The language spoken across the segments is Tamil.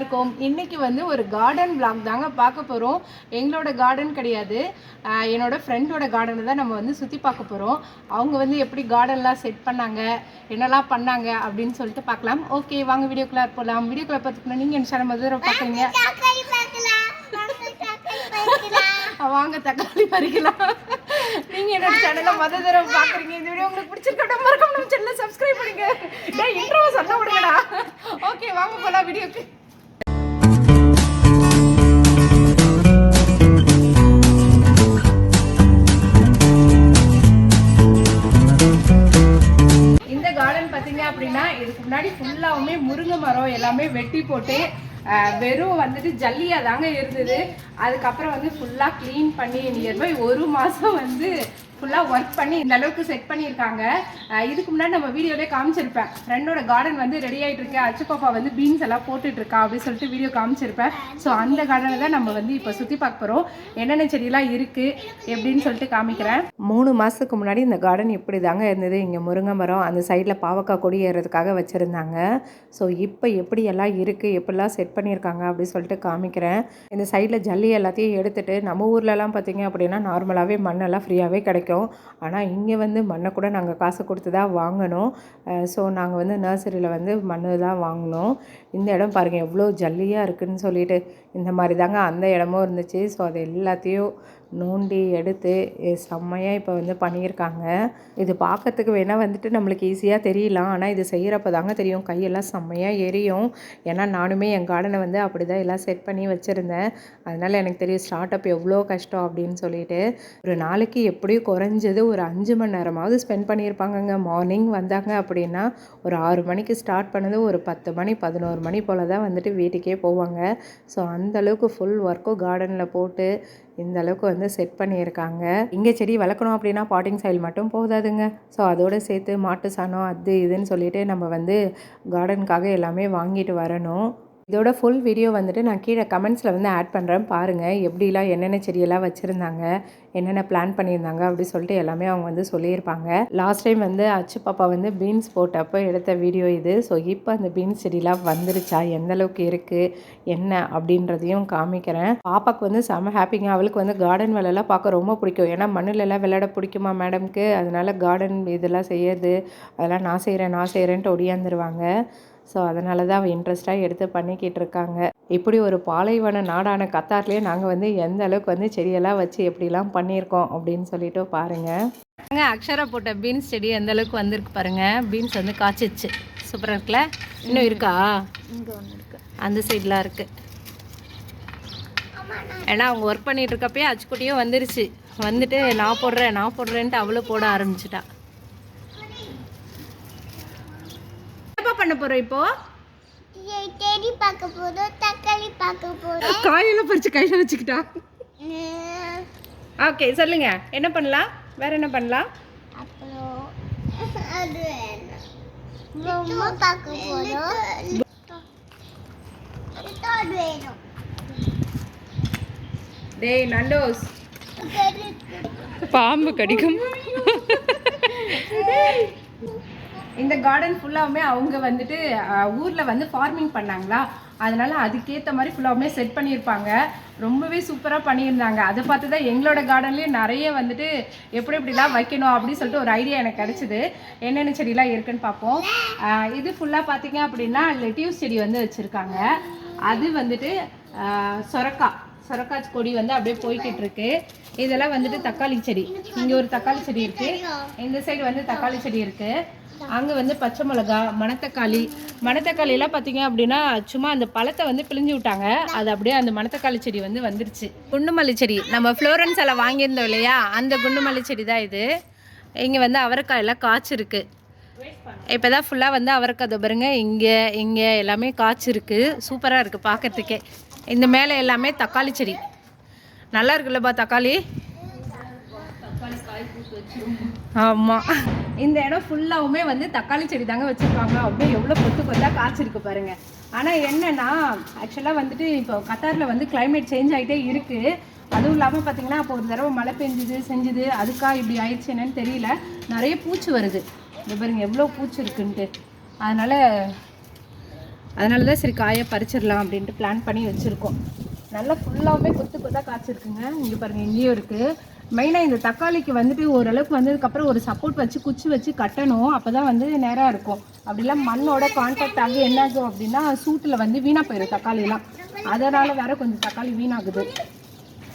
இருக்கோம். இன்னைக்கு வந்து ஒரு கார்டன் vlog தாங்க பார்க்க போகிறோம் எங்களோட கார்டன் கிடையாது. என்னோட ஃப்ரெண்டோட கார்டனை தான் நம்ம வந்து சுற்றி பார்க்க போகிறோம் அவங்க வந்து எப்படி கார்டன்லாம் செட் பண்ணாங்க என்னெல்லாம் பண்ணாங்க அப்படின்னு சொல்லிட்டு பார்க்கலாம். ஓகே வாங்க வீடியோக்குள்ளே போகலாம் வீடியோக்குள்ளே பார்த்துக்கணும் நீங்கள் என்ன முதல்ல பார்க்குறீங்க வாங்க தக்காளி பறிக்கலாம் நீங்க என்னோட சேனலை மொத தடவை பாக்குறீங்க? இந்த வீடியோ உங்களுக்கு பிடிச்சிருக்கா? மறக்காம நம்ம சேனலை சப்ஸ்கிரைப் பண்ணுங்க இன்ட்ரோ சொல்ல விடுங்கடா. ஓகே வாங்க போலாம் வீடியோக்கு. எல்லாமே வெட்டி போட்டு வெறும் வந்துட்டு ஜல்லியாக தாங்க இருந்தது. அதுக்கப்புறம் வந்து ஃபுல்லாக க்ளீன் பண்ணி நியர்பை ஒரு மாதம் வந்து ஃபுல்லாக ஒர்க் பண்ணி இந்த அளவுக்கு செட் பண்ணியிருக்காங்க. இதுக்கு முன்னாடி நம்ம வீடியோலே காமிச்சிருப்பேன். ஃப்ரெண்டோட கார்டன் வந்து ரெடி ஆகிட்டு இருக்கு. அச்சு பாப்பா வந்து பீன்ஸ் எல்லாம் போட்டுட்டு இருக்கா அப்படின்னு சொல்லிட்டு வீடியோ காமிச்சிருப்பேன். ஸோ அந்த கார்டனை தான் நம்ம வந்து இப்போ சுற்றி பார்க்க போகிறோம் என்னென்ன செடியெல்லாம் இருக்குது எப்படின்னு சொல்லிட்டு காமிக்கிறேன். மூணு மாதத்துக்கு முன்னாடி இந்த கார்டன் இப்படி தாங்க இருந்தது. இங்கே முருங்கை மரம் அந்த சைடில் பாவக்காய் கொடி ஏறுறதுக்காக வச்சுருந்தாங்க. ஸோ இப்போ எப்படி எல்லாம் இருக்குது எப்படிலாம் செட் பண்ணியிருக்காங்க அப்படின்னு சொல்லிட்டு காமிக்கிறேன். இந்த சைடில் ஜல்லி எல்லாத்தையும் எடுத்துகிட்டு நம்ம ஊர்லலாம் பார்த்தீங்க அப்படின்னா நார்மலாகவே மண்ணெல்லாம் ஃப்ரீயாகவே கிடைக்கும். ஆனால் இங்கே வந்து மண்ணை கூட நாங்கள் காசு கொடுத்து தான் வாங்கணும். ஸோ நாங்கள் வந்து நர்சரியில் வந்து மண்ணு தான் வாங்கினோம் இந்த இடம் பாருங்கள் எவ்வளோ ஜல்லியாக இருக்குதுன்னு சொல்லிட்டு இந்த மாதிரி தாங்க அந்த இடமும் இருந்துச்சு. ஸோ அது எல்லாத்தையும் நோண்டி எடுத்து செம்மையாக இப்போ வந்து பண்ணியிருக்காங்க. இது பார்க்கறதுக்கு வேணால் வந்துட்டு நம்மளுக்கு ஈஸியாக தெரியலாம். ஆனால் இது செய்கிறப்ப தாங்க தெரியும். கையெல்லாம் செம்மையாக எரியும். ஏன்னா நானுமே என் கார்டனை வந்து அப்படி தான் எல்லாம் செட் பண்ணி வச்சுருந்தேன். அதனால் எனக்கு தெரியும் ஸ்டார்ட் அப் எவ்வளோ கஷ்டம் அப்படின்னு சொல்லிட்டு. ஒரு நாளைக்கு எப்படியும் குறைஞ்சது ஒரு அஞ்சு மணி நேரமாவது ஸ்பெண்ட் பண்ணியிருப்பாங்கங்க. மார்னிங் வந்தாங்க அப்படின்னா ஒரு ஆறு மணிக்கு ஸ்டார்ட் பண்ணது ஒரு பத்து மணி பதினோரு மணி போல் தான் வந்துட்டு வீட்டுக்கே போவாங்க. ஸோ அந்தளவுக்கு ஃபுல் ஒர்க்கும் கார்டனில் போட்டு இந்த அளவுக்கு வந்து செட் பண்ணியிருக்காங்க. இங்கே செடி வளர்க்கணும் அப்படின்னா பாட்டிங் சைல் மட்டும் போதாதுங்க. ஸோ அதோடு சேர்த்து மாட்டு சாணம் அது இதுன்னு சொல்லிட்டு நம்ம வந்து கார்டனுக்காக எல்லாமே வாங்கிட்டு வரணும். இதோட ஃபுல் வீடியோ வந்துட்டு நான் கீழே கமெண்ட்ஸில் வந்து ஆட் பண்ணுறேன் பாருங்கள் எப்படிலாம் என்னென்ன செடியெல்லாம் வச்சுருந்தாங்க என்னென்ன பிளான் பண்ணியிருந்தாங்க அப்படி சொல்லிட்டு எல்லாமே அவங்க வந்து சொல்லியிருப்பாங்க. லாஸ்ட் டைம் வந்து அச்சு பாப்பா வந்து பீன்ஸ் போட்டப்போ எடுத்த வீடியோ இது. ஸோ இப்போ அந்த பீன்ஸ் செடியெலாம் வந்துருச்சா? எந்த அளவுக்கு இருக்குது என்ன? அப்படின்றதையும் காமிக்கிறேன். பாப்பாவுக்கு வந்து செம ஹாப்பிங்க அவளுக்கு வந்து கார்டன் வேலைலாம் பார்க்க ரொம்ப பிடிக்கும். ஏன்னா மண்ணிலெல்லாம் விளையாட பிடிக்குமா மேடம்க்கு அதனால கார்டன் இதெல்லாம் செய்யறது அதெல்லாம் நான் செய்கிறேன் நான் செய்கிறேன்ட்டு ஒடியாந்துருவாங்க. ஸோ அதனால தான் அவள் இன்ட்ரெஸ்ட்டாக எடுத்து பண்ணிக்கிட்டு இருக்காங்க. இப்படி ஒரு பாலைவன நாடான கத்தார்லேயே நாங்கள் வந்து எந்த அளவுக்கு வந்து செடியெல்லாம் வச்சு எப்படிலாம் பண்ணியிருக்கோம் அப்படின்னு சொல்லிட்டு பாருங்கள் அக்ஷரா போட்ட பீன்ஸ் செடி எந்த அளவுக்கு வந்திருக்கு பாருங்க. பீன்ஸ் வந்து காய்ச்சிச்சு. சூப்பராக இருக்குல்ல? இன்னும் இருக்கா? இங்கே ஒன்று இருக்கு. அந்த சைட்லாம் இருக்கு. ஏன்னா அவங்க ஒர்க் பண்ணிட்டு இருக்கப்பயே அச்சுக்குட்டியும் வந்துருச்சு. வந்துட்டு நான் போடுறேன் நான் போடுறேன்ட்டு அவளும் போட ஆரம்பிச்சிட்டா. பண்ண போறோம் இப்போ? செடி பார்க்க போதும் தக்காளி பார்க்க போதும் காயெல்லாம் பறிச்சு கையில வச்சுக்கிட்டா? ஓகே சொல்லுங்க. என்ன பண்ணலாம்? வேற என்ன பண்ணலாம்? அப்புறம் அது வேணும் பார்க்க வேணும். டேய் நண்டோஸ். பாம்பு கடிக்கும். இந்த கார்டன் ஃபுல்லாகவுமே அவங்க வந்துட்டு ஊரில் வந்து ஃபார்மிங் பண்ணாங்களா? அதனால் அதுக்கேற்ற மாதிரி ஃபுல்லாகவுமே செட் பண்ணியிருப்பாங்க. ரொம்பவே சூப்பராக பண்ணியிருந்தாங்க. அதை பார்த்து தான் எங்களோட கார்டன்லேயும் நிறைய வந்துட்டு எப்படி எப்படிலாம் வைக்கணும் அப்படின்னு சொல்லிட்டு ஒரு ஐடியா எனக்கு கிடச்சிது. என்னென்ன செடிலாம் இருக்குன்னு பார்ப்போம். இது ஃபுல்லாக பார்த்தீங்க அப்படின்னா லெட்டியூஸ் செடி வந்து வச்சுருக்காங்க. அது வந்துட்டு சொரக்காய். சொரக்காய் கொடி வந்து அப்படியே போய்கிட்டு இருக்கு. இதெல்லாம் வந்துட்டு தக்காளி செடி. இங்கே ஒரு தக்காளி செடி இருக்குது இந்த சைடு வந்து தக்காளி செடி இருக்குது அங்கே வந்து பச்சை மிளகா மணத்தக்காளி. மணத்தக்காளியெல்லாம் பார்த்தீங்க அப்படின்னா சும்மா அந்த பழத்தை வந்து பிழிஞ்சு விட்டாங்க. அது அப்படியே அந்த மணத்தக்காளி செடி வந்து வந்துருச்சு. குண்டுமல்லி செடி. நம்ம ஃப்ளோரன்ஸ் எல்லாம் வாங்கியிருந்தோம் இல்லையா? அந்த குண்டுமல்லி செடி தான் இது. இங்கே வந்து அவரைக்காய் எல்லாம் காய்ச்சிருக்கு. இப்போதான் ஃபுல்லாக வந்து அவரைக்காய் இதோ இங்கே இங்கே எல்லாமே காய்ச்சிருக்கு. சூப்பராக இருக்குது பார்க்கறதுக்கே இந்த மேலே எல்லாமே தக்காளி செடி. நல்லா இருக்குல்லப்பா தக்காளி. ஆமாம் இந்த இடம் ஃபுல்லாகவுமே வந்து தக்காளி செடி தாங்க வச்சுருக்காங்க. அப்படியே எவ்வளோ கொத்து கொத்தாக காய்ச்சிருக்கு பாருங்கள் ஆனால் என்னென்னா ஆக்சுவலாக வந்துட்டு இப்போ கத்தாரில் வந்து கிளைமேட் சேஞ்ச் ஆகிட்டே இருக்குது அதுவும் இல்லாமல் பார்த்தீங்கன்னா அப்போ ஒரு தடவை மழை பெஞ்சுது செஞ்சுது. அதுக்காக இப்படி ஆயிடுச்சு என்னன்னு தெரியல. நிறைய பூச்சி வருது. இது பாருங்க எவ்வளோ பூச்சி இருக்குன்ட்டு. அதனால் அதனால தான் சரி காயை பறிச்சிடலாம் அப்படின்ட்டு பிளான் பண்ணி வச்சுருக்கோம். நல்லா ஃபுல்லாகவே கொத்து கொத்தாக காய்ச்சிருக்குங்க. இங்கே பாருங்கள் இங்கேயும் இருக்குது மெயினாக இந்த தக்காளிக்கு வந்துட்டு ஓரளவுக்கு வந்ததுக்கப்புறம் ஒரு சப்போர்ட் வச்சு குச்சி வச்சு கட்டணும். அப்போ தான் வந்து நேராக இருக்கும். அப்படிலாம் மண்ணோட கான்டாக்ட் ஆகி என்ன ஆகும் அப்படின்னா சூட்டில் வந்து வீணாக போயிடும் தக்காளிலாம் அதனால் வேற கொஞ்சம் தக்காளி வீணாகுது.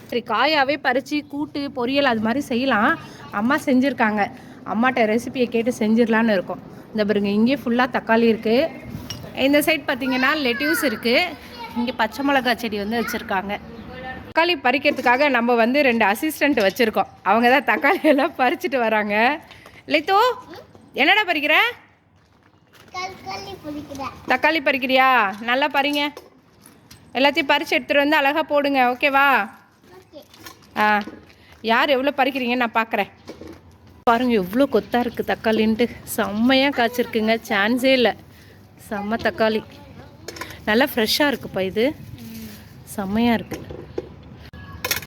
சரி காயாகவே பறித்து கூட்டு பொரியல் அது மாதிரி செய்யலாம். அம்மா செஞ்சுருக்காங்க. அம்மாட்ட ரெசிபியை கேட்டு செஞ்சிடலான்னு இருக்கோம். இந்த பாருங்க இங்கேயே ஃபுல்லாக தக்காளி இருக்குது இந்த சைட் பார்த்திங்கன்னா லெட்யூஸ் இருக்குது இங்கே பச்சை மிளகாய் செடி வந்து வச்சுருக்காங்க. தக்காளி பறிக்கிறதுக்காக நம்ம வந்து ரெண்டு அசிஸ்டண்ட் வச்சுருக்கோம். அவங்க தான் தக்காளி எல்லாம் பறிச்சுட்டு வராங்க. லித்து என்னடா பறிக்கிற? தக்காளி பறிக்கிறியா? நல்லா பறிங்க. எல்லாத்தையும் பறித்து எடுத்துகிட்டு வந்து அழகாக போடுங்க ஓகேவா ஆ. யார் எவ்வளோ பறிக்கிறீங்க நான் பார்க்குறேன். பாருங்கள் எவ்வளோ கொத்தாக இருக்குது தக்காளின்ட்டு. செம்மையாக காய்ச்சிருக்குங்க. சான்ஸே இல்லை. செம்ம தக்காளி. நல்லா ஃப்ரெஷ்ஷாக இருக்குப்பா இது. செம்மையாக இருக்குது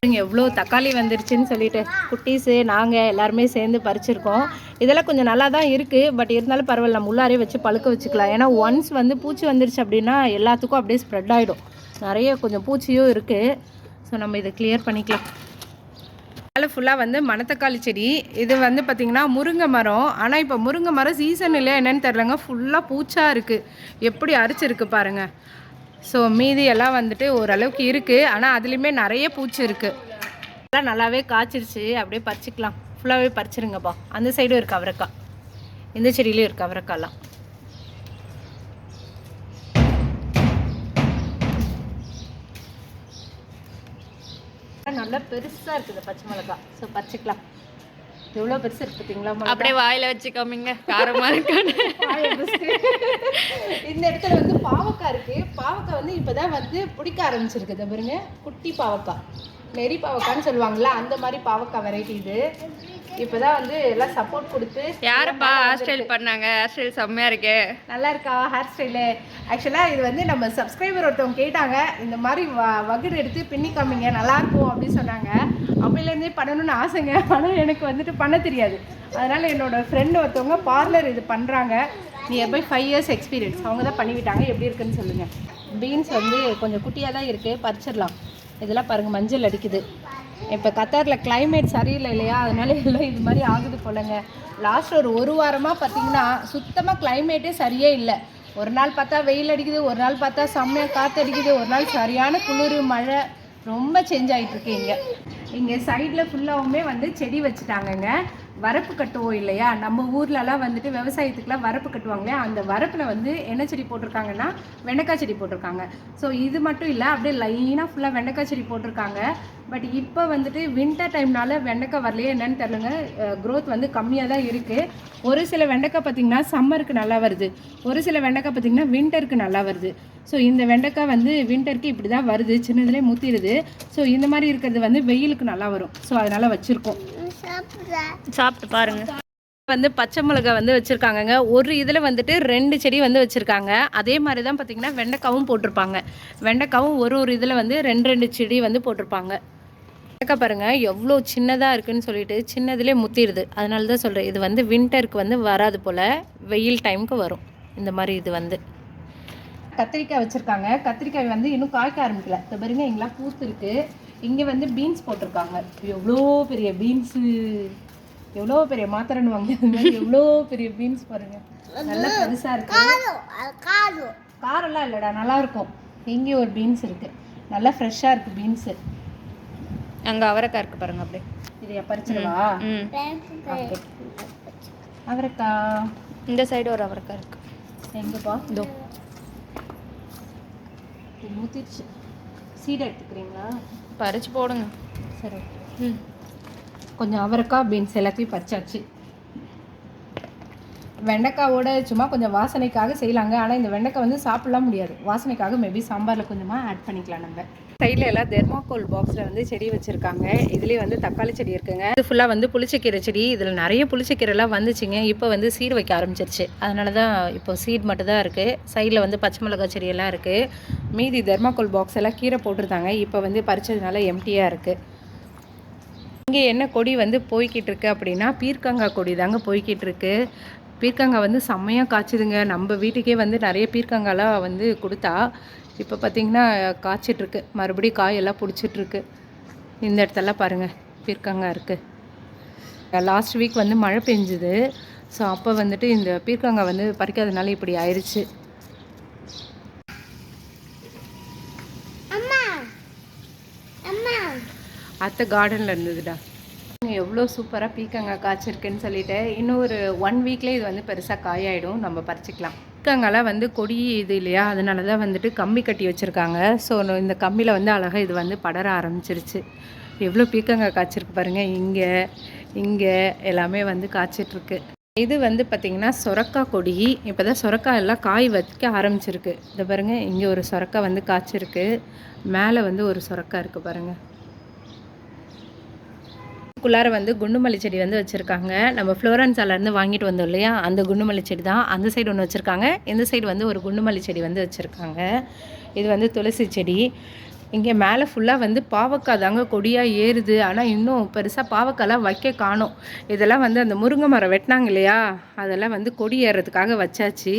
பாருங்க எவ்வளோ தக்காளி வந்துருச்சுன்னு சொல்லிட்டு. குட்டீஸு நாங்கள் எல்லாருமே சேர்ந்து பறிச்சிருக்கோம். இதெல்லாம் கொஞ்சம் நல்லா தான் இருக்குது பட் இருந்தாலும் பரவாயில்ல நம்ம உள்ளாரே வச்சு பழுக்க வச்சுக்கலாம். ஏன்னா ஒன்ஸ் வந்து பூச்சி வந்துருச்சு அப்படின்னா எல்லாத்துக்கும் அப்படியே ஸ்ப்ரெட் ஆகிடும் நிறைய கொஞ்சம் பூச்சியும் இருக்குது ஸோ நம்ம இதை கிளியர் பண்ணிக்கலாம். மேலே ஃபுல்லாக வந்து மணத்தக்காளி செடி. இது வந்து பார்த்திங்கன்னா முருங்கை மரம். ஆனால் இப்போ முருங்கை மரம் சீசன் இல்லையா என்னென்னு தெரிலங்க ஃபுல்லாக பூச்சாக இருக்குது எப்படி அரிச்சிருக்கு பாருங்கள் ஸோ மீதி எல்லாம் வந்துட்டு ஓரளவுக்கு இருக்குது ஆனால் அதுலேயுமே நிறைய பூச்சி இருக்குது எல்லாம் நல்லாவே காய்ச்சிருச்சு. அப்படியே பறிச்சிக்கலாம். ஃபுல்லாகவே பறிச்சிருங்கப்பா. அந்த சைடும் இருக்குது அவரைக்காய். இந்த செடியிலையும் இருக்குது அவரைக்காய்லாம். நல்லா பெருசாக இருக்குது பச்சை மிளகாய். ஸோ பறிச்சிக்கலாம். எவ்வளோ பெருசு இருக்கு பார்த்தீங்களா? அப்படியே வாயில வச்சுக்கோமிங்க. காரமா இருக்கான்னு. இந்த இடத்துல வந்து பாவக்காய் இருக்கு. பாவக்காய் வந்து இப்பதான் வந்து பிடிக்க ஆரம்பிச்சிருக்கு இதை பாருங்க. குட்டி பாவக்காய். நெறி பாவக்காய்னு சொல்லுவாங்கல்ல அந்த மாதிரி பாவக்காய் வெரைட்டி இது. இப்பதான் வந்து எல்லாம் சப்போர்ட் கொடுத்து யாருப்பா ஹேர் ஸ்டைல் பண்ணாங்க? ஹேர் ஸ்டைல் செம்மையா இருக்கே. நல்லா இருக்கா ஹேர் ஸ்டைலு ஆக்சுவலாக இது வந்து நம்ம சப்ஸ்கிரைபர் ஒருத்தவங்க கேட்டாங்க இந்த மாதிரி வ வகுடு எடுத்து பின்னி காமிங்க நல்லா இருக்கும் அப்படின்னு சொன்னாங்க. அப்போலேருந்தே பண்ணணும்னு ஆசைங்க. ஆனால் எனக்கு வந்துட்டு பண்ண தெரியாது. அதனால் என்னோட ஃப்ரெண்டு ஒருத்தவங்க பார்லர் இது பண்ணுறாங்க நியர்பை ஃபைவ் இயர்ஸ் எக்ஸ்பீரியன்ஸ் அவங்க தான் பண்ணிவிட்டாங்க. எப்படி இருக்குன்னு சொல்லுங்கள் பீன்ஸ் வந்து கொஞ்சம் குட்டியாக தான் இருக்குது பறிச்சிடலாம். இதெல்லாம் பாருங்கள் மஞ்சள் அடிக்குது. இப்போ கத்தாரில் கிளைமேட் சரியில்லை இல்லையா? அதனால எல்லாம் இது மாதிரி ஆகுது போலங்க. லாஸ்ட் ஒரு ஒரு வாரமாக பார்த்தீங்கன்னா சுத்தமாக கிளைமேட்டே சரியே இல்லை. ஒரு நாள் பார்த்தா வெயில் அடிக்குது ஒரு நாள் பார்த்தா செம்மையாக காற்று அடிக்குது ஒரு நாள் சரியான குளிர் மழை ரொம்ப சேஞ்ச் ஆகிட்டு இருக்கு இங்கே. இங்கே சைடில் ஃபுல்லாகவுமே வந்து செடி வச்சுட்டாங்கங்க. வரப்பு கட்டுவோம் இல்லையா? நம்ம ஊர்லலாம் வந்துட்டு விவசாயத்துக்குலாம் வரப்பு கட்டுவாங்க இல்லையா அந்த வரப்பில் வந்து என்ன செடி போட்டிருக்காங்கன்னா வெண்டைக்காய் செடி போட்டிருக்காங்க. ஸோ இது மட்டும் இல்லை அப்படியே லைனாக ஃபுல்லாக வெண்டைக்காய் செடி போட்டிருக்காங்க. பட் இப்போ வந்துட்டு வின்டர் டைம்னால வெண்டைக்காய் வரலையே என்னன்னு தெரிலங்க க்ரோத் வந்து கம்மியாக தான் இருக்குது ஒரு சில வெண்டைக்காய் பார்த்திங்கன்னா சம்மருக்கு நல்லா வருது. ஒரு சில வெண்டைக்காய் பார்த்திங்கன்னா வின்டருக்கு நல்லா வருது. ஸோ இந்த வெண்டைக்காய் வந்து வின்டருக்கு இப்படி தான் வருது. சின்னதுலேயே முத்திடுது. ஸோ இந்த மாதிரி இருக்கிறது வந்து வெயிலுக்கு நல்லா வரும். ஸோ அதனால் வச்சுருக்கோம். சாப்பிட்டு பாருங்க. வந்து பச்சை மிளகாய் வந்து வச்சுருக்காங்கங்க. ஒரு இதில் வந்துட்டு ரெண்டு செடி வந்து வச்சுருக்காங்க. அதே மாதிரி தான் பார்த்திங்கன்னா வெண்டைக்காவும் போட்டிருப்பாங்க. வெண்டைக்காவும் ஒரு ஒரு இதில் வந்து ரெண்டு ரெண்டு செடி வந்து போட்டிருப்பாங்க. வெண்டைக்காய் பாருங்கள் எவ்வளோ சின்னதாக இருக்குன்னு சொல்லிட்டு சின்னதுலேயே முத்திடுது. அதனால தான் சொல்கிறேன் இது வந்து வின்டருக்கு வந்து வராது போல் வெயில் டைமுக்கு வரும். இந்த மாதிரி இது வந்து. கத்திரிக்காய் வச்சுருக்காங்க. கத்திரிக்காய் வந்து இன்னும் காய்க்க ஆரம்பிக்கல. இந்த பாருங்க எங்கெல்லாம் பூத்து இங்கே வந்து பீன்ஸ் போட்டிருக்காங்க. எவ்வளோ பெரிய பீன்ஸு எவ்வளோ பெரிய மாத்திரன்னு வாங்க. அது மாதிரி எவ்வளோ பெரிய பீன்ஸ் பாருங்க. நல்லா பெருசாக இருக்கு. காரெல்லாம் இல்லைடா நல்லா இருக்கும் இங்கே ஒரு பீன்ஸ் இருக்கு. நல்லா ஃப்ரெஷ்ஷாக இருக்கு பீன்ஸு அங்க அவரைக்காய் இருக்கு பாருங்க அப்படியே. இதைய பறிச்சிடவா? அவரைக்காய். இந்த சைடு ஒரு அவரைக்காய் இருக்கு. எங்கப்பா? இதோ. இது ஊற்றிடுச்சு சீடை எடுத்துக்கிறீங்களா? பறிச்சு போடுங்க. சரி. ம். கொஞ்சம் அவரைக்காய் பீன்ஸ் எல்லாத்தையும் பறிச்சாச்சு. வெண்டைக்காவோட சும்மா கொஞ்சம் வாசனைக்காக செய்யலாங்க. ஆனால் இந்த வெண்டைக்காய் வந்து சாப்பிடலாம் முடியாது. வாசனைக்காக மேபி சாம்பாரில் கொஞ்சமாக ஆட் பண்ணிக்கலாம் நம்ம. சைடில் எல்லாம் தெர்மாக்கோல் பாக்ஸில் வந்து செடி வச்சுருக்காங்க. இதுலேயே வந்து தக்காளி செடி இருக்குங்க. இது ஃபுல்லாக வந்து புளிச்சக்கீரை செடி. இதில் நிறைய புளிச்சக்கீரைலாம் வந்துச்சுங்க. இப்போ வந்து சீடு வைக்க ஆரம்பிச்சிருச்சு. அதனால தான் இப்போ சீட் மட்டும் தான் இருக்குது சைடில் வந்து பச்சை மிளகாய் செடியெல்லாம் இருக்குது மீதி தெர்மாக்கோல் பாக்ஸ் எல்லாம் கீரை போட்டிருந்தாங்க. இப்போ வந்து பறிச்சதுனால எம்டியாக இருக்குது இங்கே என்ன கொடி வந்து போய்கிட்டு இருக்கு அப்படின்னா பீர்க்கங்காய் கொடி தாங்க போய்கிட்டு இருக்கு. பீர்க்கங்காய் வந்து செம்மையாக காய்ச்சுதுங்க. நம்ம வீட்டுக்கே வந்து நிறைய பீர்க்கங்காய்லாம் வந்து கொடுத்தா இப்போ பார்த்தீங்கன்னா காய்ச்சிட்ருக்கு. மறுபடியும் காயெல்லாம் பிடிச்சிட்ருக்கு. இந்த இடத்தெல்லாம் பாருங்கள் பீர்க்கங்காய் இருக்குது லாஸ்ட் வீக் வந்து மழை பெஞ்சுது. ஸோ அப்போ வந்துட்டு இந்த பீர்க்கங்காய் வந்து பறிக்காதனால இப்படி ஆயிடுச்சு அம்மா. அம்மா. அத்தை கார்டனில் இருந்ததுடா. எவ்வளோ சூப்பராக பீக்கங்காய் காய்ச்சிருக்குன்னு சொல்லிட்டு இன்னும் ஒரு ஒன் வீக்லேயே இது வந்து பெருசாக காயாயிடும். நம்ம பறிச்சிக்கலாம். பீக்கங்காலாம் வந்து கொடி இது இல்லையா? அதனால தான் வந்துட்டு கம்பி கட்டி வச்சுருக்காங்க. ஸோ இந்த கம்பியில் வந்து அழகாக இது வந்து படர ஆரம்பிச்சிருச்சு. எவ்வளோ பீக்கங்காய் காய்ச்சிருக்கு பாருங்கள் இங்கே இங்கே எல்லாமே வந்து காய்ச்சிட்ருக்கு. இது வந்து பார்த்திங்கன்னா சொரக்காய் கொடி. இப்போ தான் சொரக்கா எல்லாம் காய் வைக்க ஆரம்பிச்சிருக்கு. இதை பாருங்கள் இங்கே ஒரு சொரக்காய் வந்து காய்ச்சிருக்கு. மேலே வந்து ஒரு சொரக்காய் இருக்குது பாருங்கள் குள்ளார வந்து குண்டுமல்லி செடி வந்து வச்சுருக்காங்க. நம்ம ஃப்ளோரன்ஸாலேருந்து வாங்கிட்டு வந்தோம் இல்லையா? அந்த குண்டுமல்லி செடி தான். அந்த சைடு ஒன்று வச்சுருக்காங்க. இந்த சைடு வந்து ஒரு குண்டுமல்லி செடி வந்து வச்சுருக்காங்க. இது வந்து துளசி செடி. இங்கே மேலே ஃபுல்லாக வந்து பாவக்காய் தாங்க கொடியாக ஏறுது. ஆனால் இன்னும் பெருசாக பாவக்காய்லாம் வைக்க காணும். இதெல்லாம் வந்து அந்த முருங்கை மரம் வெட்டினாங்க இல்லையா? அதெல்லாம் வந்து கொடி ஏறுறதுக்காக வச்சாச்சு.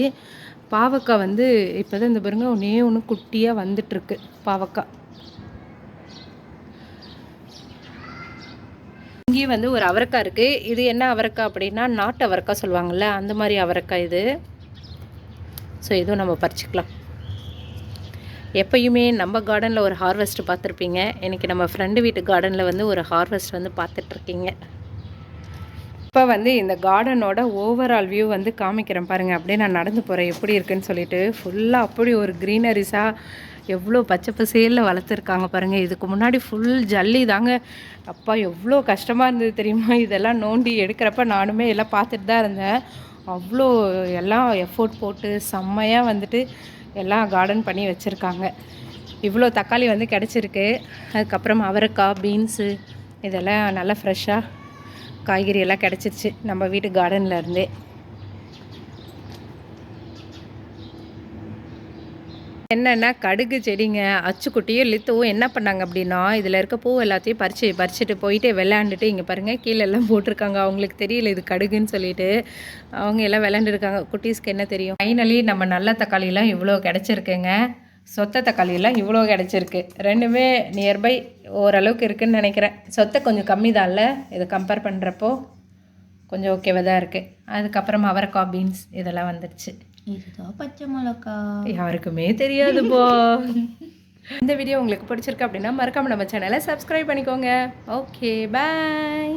பாவக்காய் வந்து இப்போ தான் இந்த பாருங்க ஒன்றே ஒன்று குட்டியாக வந்துட்டுருக்கு. பாவக்காய். இங்கேயும் வந்து ஒரு அவரைக்காய் இருக்குது இது என்ன அவரைக்காய் அப்படின்னா நாட்டு அவரைக்காய் சொல்லுவாங்கள்ல அந்த மாதிரி அவரைக்காய் இது. ஸோ இதுவும் நம்ம பறிச்சுக்கலாம். எப்பயுமே நம்ம கார்டனில் ஒரு ஹார்வெஸ்ட் பார்த்துருப்பீங்க. இன்றைக்கி நம்ம ஃப்ரெண்டு வீட்டு கார்டனில் வந்து ஒரு ஹார்வெஸ்ட் வந்து பார்த்துட்ருக்கீங்க. இப்போ வந்து இந்த கார்டனோட ஓவரால் வியூ வந்து காமிக்கிறேன் பாருங்கள் அப்படியே நான் நடந்து போகிறேன் எப்படி இருக்குன்னு சொல்லிட்டு ஃபுல்லாக அப்படி ஒரு க்ரீனரிஸாக எவ்வளோ பச்சை பசேலில் வளர்த்துருக்காங்க பாருங்கள் இதுக்கு முன்னாடி ஃபுல் ஜல்லி தாங்க அப்பா எவ்வளோ கஷ்டமாக இருந்தது தெரியுமா? இதெல்லாம் நோண்டி எடுக்கிறப்ப நானுமே எல்லாம் பார்த்துட்டு தான் இருந்தேன். அவ்வளோ எல்லாம் எஃபோர்ட் போட்டு செம்மையாக வந்துட்டு எல்லாம் கார்டன் பண்ணி வச்சுருக்காங்க. இவ்வளோ தக்காளி வந்து கிடச்சிருக்கு. அதுக்கப்புறம் அவரைக்காய் பீன்ஸு இதெல்லாம் நல்லா ஃப்ரெஷ்ஷாக காய்கறி எல்லாம் கிடச்சிருச்சு. நம்ம வீட்டு கார்டனில் இருந்தே. என்னென்னா கடுகு செடிங்க அச்சுக்குட்டியும் லித்துவும் என்ன பண்ணாங்க அப்படின்னா இதில் இருக்க பூ எல்லாத்தையும் பறிச்சு பறிச்சுட்டு போயிட்டு விளையாண்டுட்டு இங்கே பாருங்கள் கீழே எல்லாம் போட்டிருக்காங்க. அவங்களுக்கு தெரியல இது கடுகுன்னு சொல்லிட்டு. அவங்க எல்லாம் விளையாண்டுருக்காங்க. குட்டீஸ்க்கு என்ன தெரியும்? ஃபைனலி நம்ம நல்ல தக்காளியெலாம் இவ்வளோ கிடச்சிருக்குங்க. சொத்த தக்காளியெல்லாம் இவ்வளோ கிடச்சிருக்கு. ரெண்டுமே நியர்பை ஓரளவுக்கு இருக்குதுன்னு நினைக்கிறேன். சொத்தை கொஞ்சம் கம்மி தான் இல்லை. இதை கம்பேர் பண்ணுறப்போ கொஞ்சம் ஓகேவாக தான் இருக்குது அதுக்கப்புறம் அவரைக்காய் பீன்ஸ் இதெல்லாம் வந்துடுச்சு இதுதான் பச்சை மிளகா. யாருக்குமே தெரியாது போ இந்த வீடியோ உங்களுக்கு பிடிச்சிருக்கு அப்படின்னா மறக்காம நம்ம சேனலை சப்ஸ்கிரைப் பண்ணிக்கோங்க. Okay bye